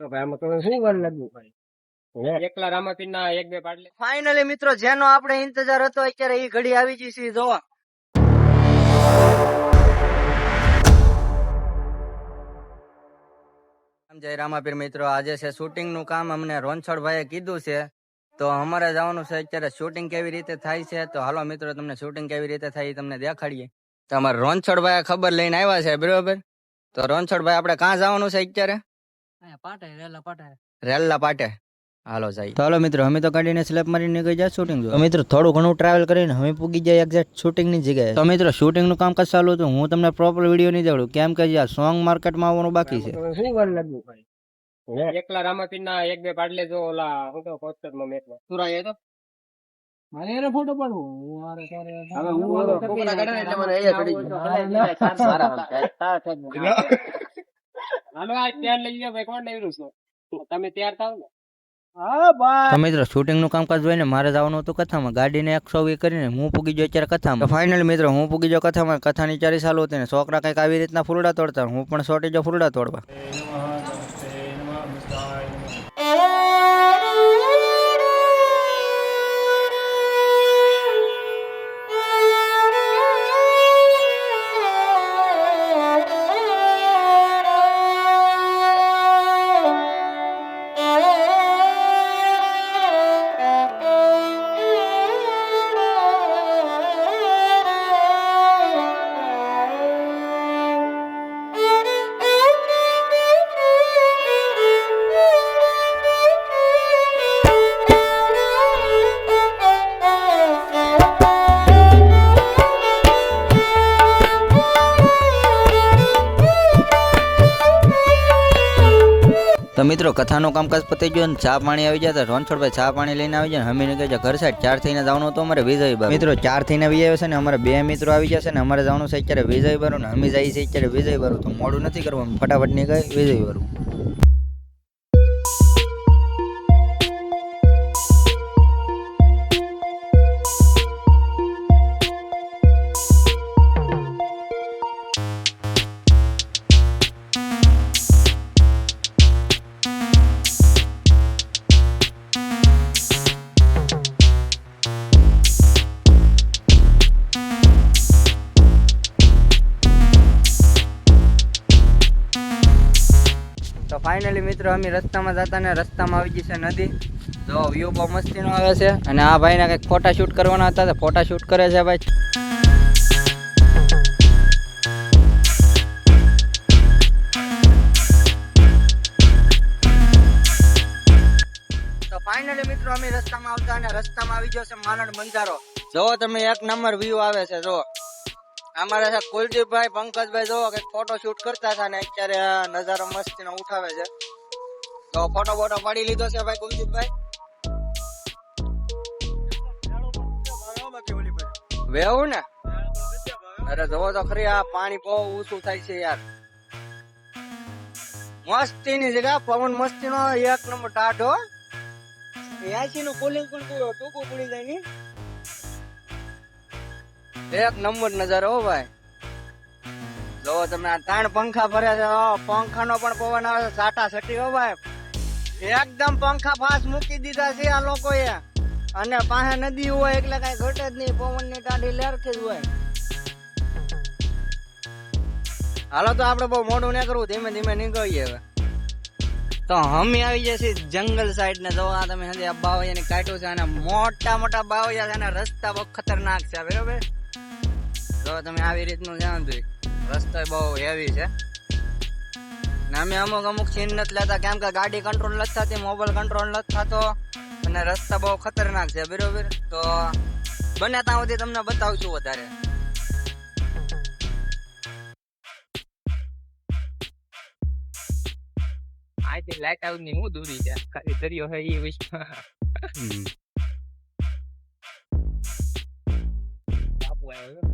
તો ભાઈ આમાં તમે શું વાર લાગ્યું ભાઈ? એકલા રામાપીર ના એક બે પાડલે. ફાઇનલી મિત્રો જેનો આપણે ઇંતજાર હતો અત્યારે એ ઘડી આવી ગઈ છે જોવા. જય રામાપીર મિત્રો. આજે છે શૂટિંગનું કામ. અમને રોનછોડભાઈએ કીધું છે. તો અમારે જવાનું છે અત્યારે શૂટિંગ કેવી રીતે થાય છે. તો હાલો મિત્રો તમને શૂટિંગ કેવી રીતે થાય એ તમને દેખાડીએ. તો અમારે રોનછોડભાઈ ખબર લઈને આવ્યા છે બરોબર? તો રોનછોડભાઈ આપણે ક્યાં જવાનું છે અત્યારે? રેલ્લા પાટે હાલો જાય. તો હાલો મિત્રો અમે તો ગાડીને સ્લેપ મારીને નીકળી જાય શૂટિંગ તો મિત્રો થોડું ઘણું ટ્રાવેલ કરીને અમે પૂગી જાય એક્ઝેક્ટ શૂટિંગની જગ્યાએ. તો મિત્રો શૂટિંગ કામ કામકાજ ચાલુ હતું. હું તમને પ્રોપર વીડિયો નહીં દેવડું. કેમ કે આ સોંગ માર્કેટમાં આવવાનું બાકી છે. શું વાર લાગ્યું ભાઈ? એકલા રામાપીર ના એક બે પાડલે જો ઓલા હું તો પોસ્ટરમાં મેકમાં સુરાય તો? મારે એને ફોટો પાડવો. હું આરે તારે હવે હું કોકરા કાઢે એટલે મને અહીંયા પડી હાલો આ ત્યાં લઈ ગયા ભાઈ કોણ છે? તમે ત્યાર થાવ ને. મિત્રો શૂટિંગનું કામકાજ જોઈને મારે જવાનું હતું કથામાં. ગાડીને એકસો વી કરીને હું પૂગી ગયો અત્યારે કથામાં. ફાઇનલ મિત્રો હું પૂગી ગયો કથામાં. કથાની ચારી ચાલુ હતી ને. છોકરા કંઈક આવી રીતના ફૂલડા તોડતા. હું પણ સોટી જો ફૂલડા તોડવા. મિત્રો, કથાનું કામકાજ પતી ગયું ચા પાણી આવી જાય તો રણછોડભાઈ ચા પાણી લઈને આવી જાય અમીને કહે છે, ઘર સાઈડ ચાર થઈને જવાનું હતું અમારે વિજયભાઈ મિત્રો, ચાર થઈને આવી આવ્યો છે ને અમારે બે મિત્રો આવી જશે ને અમારે જવાનું છે અત્યારે વિજયબાર ને અમે જઈએ છીએ અત્યારે ભરું તો મોડું નથી કરવાનું, ફટાફટ નીકળે વિજયબાર તો ફાઇનલી મિત્રો અમે રસ્તામાં જતા ને રસ્તામાં આવી ગઈ છે નદી. જો વ્યૂ બહુ મસ્તીનો આવે છે. અને આ ભાઈને કંઈક ફોટા શૂટ કરવાના હતા તો ફોટા શૂટ કરે છે ભાઈ. તો ફાઇનલી મિત્રો અમે રસ્તામાં આવતા અને રસ્તામાં આવી ગયો છે માનડ બંજારો જો તમે, એક નંબર વ્યૂ આવે છે જો અમારા કુલદીપભાઈ, પંકજભાઈ જો કે ફોટો શૂટ કરતા હતા ને અત્યારે નજારો મસ્તી નો ઉઠાવે છે. તો ફોટો બોટો પાડી લીધો છે ભાઈ કુલદીપભાઈ? વેવું ને? અરે જોવો તો ખરી, આ પાણી બહુ ઊંચું થાય છે યાર. મસ્તી ની જગ્યા, પવન મસ્તી નો એક નંબર ટાઢો એસી નું કુલિંગ પણ ટૂંકું પડી જાય ની એક નંબર નજારો હો ભાઈ. જો તમે આ ત્રણ પંખા ભર્યા છે પંખા નો પણ પવન આવે છે, સાટા સટી હો ભાઈ. એકદમ પંખા ફાસ મૂકી દીધા છે આ લોકોએ. અને પાસે નદી હોય એટલે કઈ ઘટે જ નહીં પવનની ટાઢી લેરખી જ હોય. હાલો તો આપડે બહુ મોડું નહીં કરવું, ધીમે ધીમે નીકળીએ હવે. તો અમે આવી જશે જંગલ સાઈડ ને જોવા તમે હજી આ ને કાઢ્યું છે, અને મોટા મોટા બાવૈયા છે, અને રસ્તા બહુ ખતરનાક છે, બરોબર? જો તમે આવી રીતનું જાણ જોઈ રસ્તો બહુ હેવી છે. ને અમે અમુક અમુક સીન નથી લેતા. કેમ કે ગાડી કંટ્રોલ નથી થતી મોબાઈલ કંટ્રોલ નથી થતો. અને રસ્તા બહુ ખતરનાક છે બરોબર? તો બને ત્યાં સુધી તમને બતાવશું વધારે. આજે લાઈટ આઉટની હું દૂરી છે? ખાલી દરિયો હે એ વિશ્વ બાપુ આવ્યો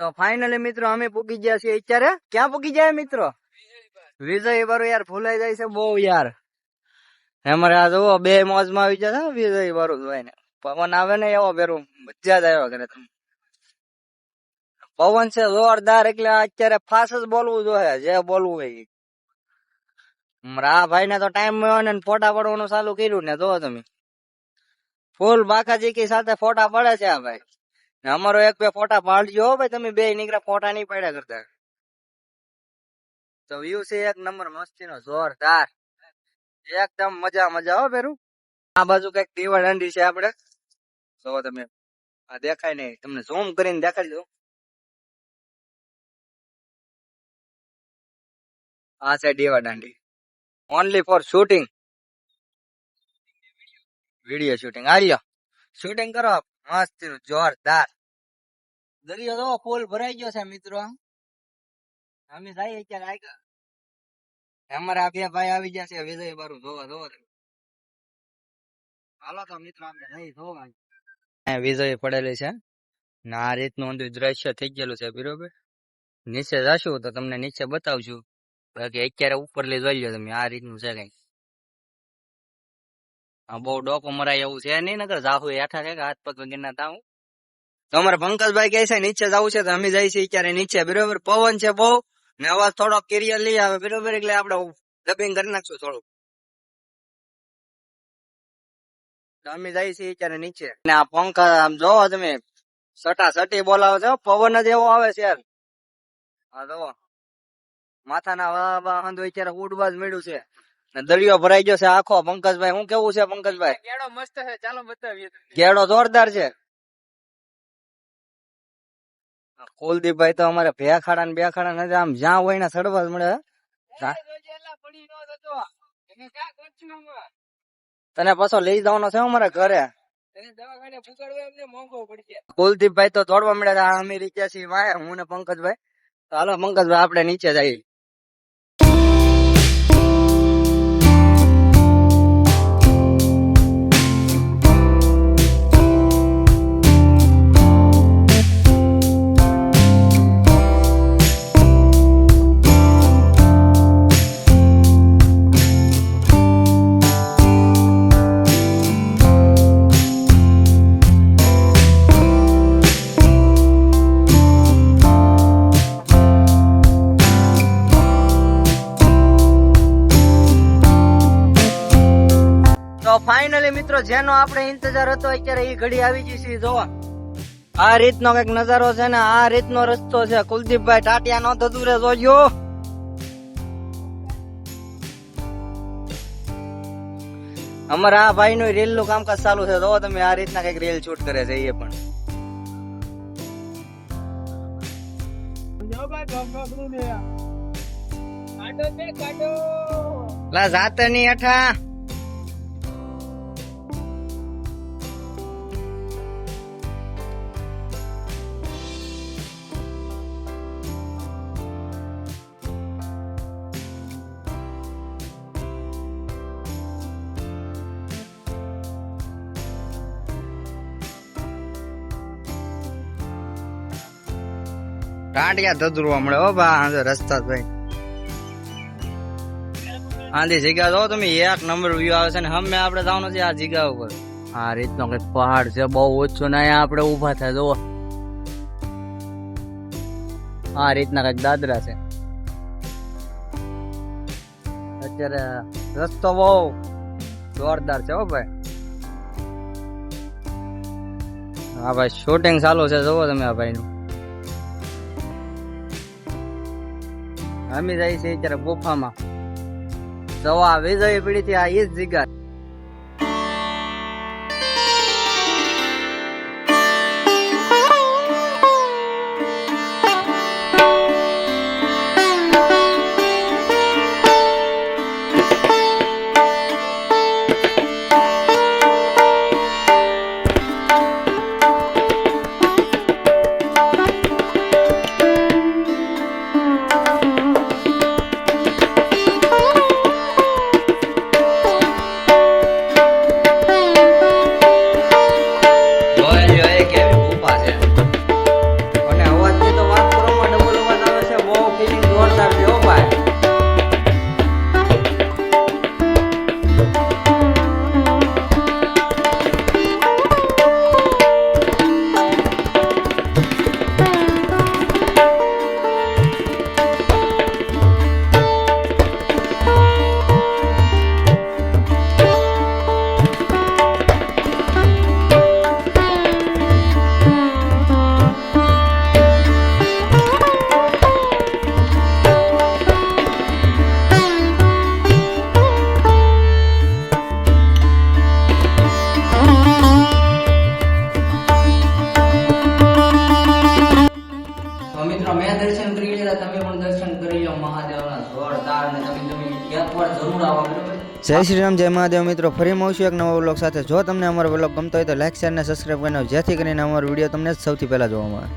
તો ફાઇનલી મિત્રો અમે પૂગી ગયા છીએ અત્યારે ક્યાં પૂગી જાય મિત્રો વિજય બારો યાર ભૂલાઈ જાય છે બહુ યાર અમારે આ જુઓ બે મોજમાં આવી જાય વિજય બારો જોઈને પવન આવે ને એવો બેરું મજા જ આવ્યો કરે તમે પવન છે જોરદાર એટલે અત્યારે ફાસ જ બોલવું જોઈએ જે બોલવું હોય ઈ. મારા આ ભાઈ ને તો ટાઈમ મળ્યો ને ફોટા પડવાનું ચાલુ કર્યું ને જો તમે ફૂલ બાકાજી કી સાથે ફોટા પડે છે આ ભાઈ અમારો એક બે ફોટા પાડજો ભાઈ, તમે બે નીકળ્યા, ફોટા નહીં પડ્યા કરતા. તો વ્યૂ છે એક નંબર મસ્તી નો જોરદાર. એકદમ મજા મજા હો પેરું આ બાજુ કંઈક દીવાળ દાંડી છે આપડે. જો તમે આ દેખાય નહીં, તમને ઝૂમ કરીને દેખાડી દઉં. આ છે દીવા Dandi only for shooting video shooting આર્યો શૂટિંગ કરો. મસ્ત જોરદાર. દરિયો તો ફૂલ ભરાઈ ગયો છે મિત્રો અમે જઈએ અત્યારે આગળ અમારા બે ભાઈ આવી ગયા છે વિજય બારું જોવા જોવા તમે. હાલો તો મિત્રો આપણે જઈ જોવા અહીંયા વિજય પડેલી છે ને આ રીતનું ઊંધું દ્રશ્ય થઈ ગયેલું છે બરોબર નીચે જશું તો તમને નીચે બતાવશું બાકી અત્યારે ઉપર લઈ જોઈ લો તમે આ રીતનું છે કઈ આ બહુ ડોકો મરાય એવું છે નહીં નકર જાહુ હેઠા છે કે હાથ પગ વગરના તાવું તો અમારે પંકજભાઈ કહે છે નીચે જવું છે તો અમે જઈએ છીએ અત્યારે નીચે. બરોબર? પવન છે બહુ. ને અવાજ થોડો ક્લિયર લઈ આવે. બરોબર? એટલે આપણે ડબિંગ કરી નાખશું થોડું તો અમે જઈએ છીએ અત્યારે નીચે. ને આ પંખા આમ જોવો તમે. સટા સટી બોલાવો છો. પવન જ એવો આવે છે યાર. હા જોવો. માથાના વાહ હંધો અત્યારે ઉડવા જ મળ્યું છે. ને દરિયો ભરાઈ ગયો છે આખો. પંકજભાઈ શું કેવું છે પંકજભાઈ? ગેડો મસ્ત છે. ચાલો બતાવીએ. ગેડો જોરદાર છે. કુલદીપભાઈ તો અમારે ભેખાડા ને બેખાડા નથી આમ જ્યાં હોય ને સડવા મળે. નો તને પાછો લઈ જવાનો છે અમારા ઘરે. કુલદીપભાઈ તો દોડવા મળ્યા અમે રીતે છીએ હું ને પંકજભાઈ. તો હાલો પંકજભાઈ આપડે નીચે જઈએ. મિત્રો, જેનો આપણે ઇંતજાર હતો, અત્યારે એ ઘડી આવી ગઈ છે જોવા. આ રીતનો કંઈક નજારો છે ને, આ રીતનો રસ્તો છે. કુલદીપભાઈ ટાટિયા નો થતું રે જોજો. અમારા આ ભાઈ નું રેલનું કામકાજ ચાલુ છે. જો તમે, આ રીતના કંઈક રેલ શૂટ કરે છે એ પણ. લા, જાતે ની ટાંટિયા ધધરવા હમણાં હો બા, આ રસ્તા ભાઈ. આંધી જગ્યા જો તમે, એક નંબર વ્યૂ આવે છે ને, હમે આપણે જવાનું છે આ જગ્યા ઉપર. આ રીતનો કંઈક પહાડ છે, બહુ ઓછો ના આપણે ઊભા થાય જો આ રીતના કંઈક દાદરા છે. અત્યારે રસ્તો બહુ જોરદાર છે હો ભાઈ. હા ભાઈ શૂટિંગ ચાલુ છે જોવો તમે આ ભાઈનું. અમે જાય છે અત્યારે ગુફામાં. જવા વિજય પીડી થી આ એ જ જગ્યા જય શ્રી રામ, જય મહાદેવ મિત્રો, ફરી મળશું એક નવા વ્લોગ સાથે. જો તમને અમારો વ્લોગ ગમતો હોય તો લાઈક શેર અને સબસ્ક્રાઈબ કરીને જેથી કરીને અમારો વીડિયો તમને સૌથી પહેલાં જોવા મળે.